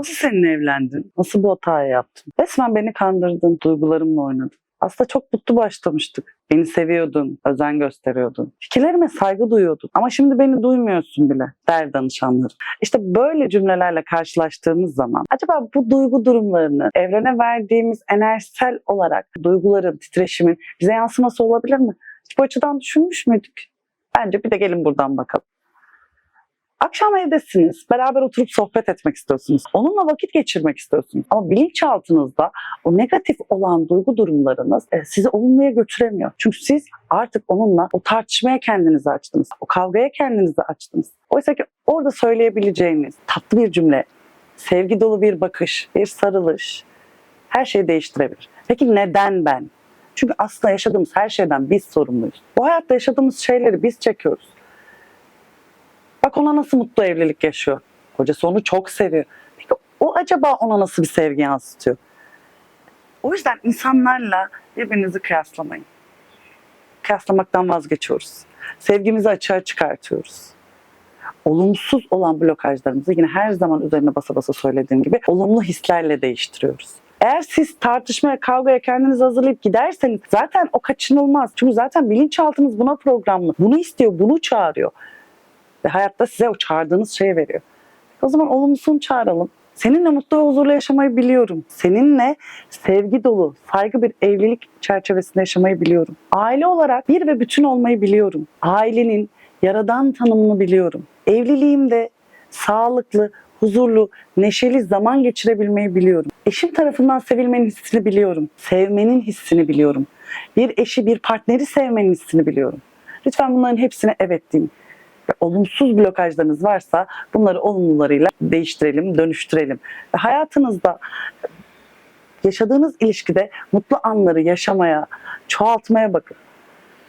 Nasıl seninle evlendin? Nasıl bu hatayı yaptın? Resmen beni kandırdın, duygularımla oynadın. Aslında çok mutlu başlamıştık. Beni seviyordun, özen gösteriyordun. Fikirlerime saygı duyuyordun. Ama şimdi beni duymuyorsun bile der danışanlarım. İşte böyle cümlelerle karşılaştığımız zaman acaba bu duygu durumlarını evrene verdiğimiz enerjisel olarak duyguların, titreşimin bize yansıması olabilir mi? Hiç bu açıdan düşünmüş müydük? Bence bir de gelin buradan bakalım. Akşam evdesiniz, beraber oturup sohbet etmek istiyorsunuz. Onunla vakit geçirmek istiyorsunuz. Ama bilinçaltınızda o negatif olan duygu durumlarınız e, sizi olumluya götüremiyor. Çünkü siz artık onunla o tartışmaya kendinizi açtınız. O kavgaya kendinizi açtınız. Oysa ki orada söyleyebileceğiniz tatlı bir cümle, sevgi dolu bir bakış, bir sarılış her şeyi değiştirebilir. Peki neden ben? Çünkü aslında yaşadığımız her şeyden biz sorumluyuz. Bu hayatta yaşadığımız şeyleri biz çekiyoruz. Bak ona nasıl mutlu evlilik yaşıyor. Kocası onu çok seviyor. Peki o acaba ona nasıl bir sevgi yansıtıyor? O yüzden insanlarla birbirinizi kıyaslamayın. Kıyaslamaktan vazgeçiyoruz. Sevgimizi açığa çıkartıyoruz. Olumsuz olan blokajlarımızı yine her zaman üzerine basa basa söylediğim gibi olumlu hislerle değiştiriyoruz. Eğer siz tartışmaya, kavgaya kendinizi hazırlayıp giderseniz zaten o kaçınılmaz. Çünkü zaten bilinçaltınız buna programlı. Bunu istiyor, bunu çağırıyor. Ve hayatta size o çağırdığınız şeyi veriyor. O zaman olumlusunu çağıralım. Seninle mutlu ve huzurlu yaşamayı biliyorum. Seninle sevgi dolu, saygı bir evlilik çerçevesinde yaşamayı biliyorum. Aile olarak bir ve bütün olmayı biliyorum. Ailenin yaradan tanımını biliyorum. Evliliğimde sağlıklı, huzurlu, neşeli zaman geçirebilmeyi biliyorum. Eşim tarafından sevilmenin hissini biliyorum. Sevmenin hissini biliyorum. Bir eşi, bir partneri sevmenin hissini biliyorum. Lütfen bunların hepsine evet deyin ve olumsuz blokajlarınız varsa bunları olumlularıyla değiştirelim, dönüştürelim. Ve hayatınızda yaşadığınız ilişkide mutlu anları yaşamaya, çoğaltmaya bakın.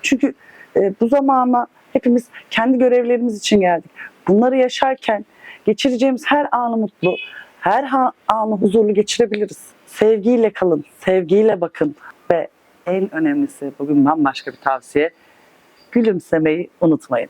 Çünkü e, bu zamana hepimiz kendi görevlerimiz için geldik. Bunları yaşarken geçireceğimiz her anı mutlu, her anı huzurlu geçirebiliriz. Sevgiyle kalın, sevgiyle bakın ve en önemlisi bugün bambaşka bir tavsiye. Gülümsemeyi unutmayın.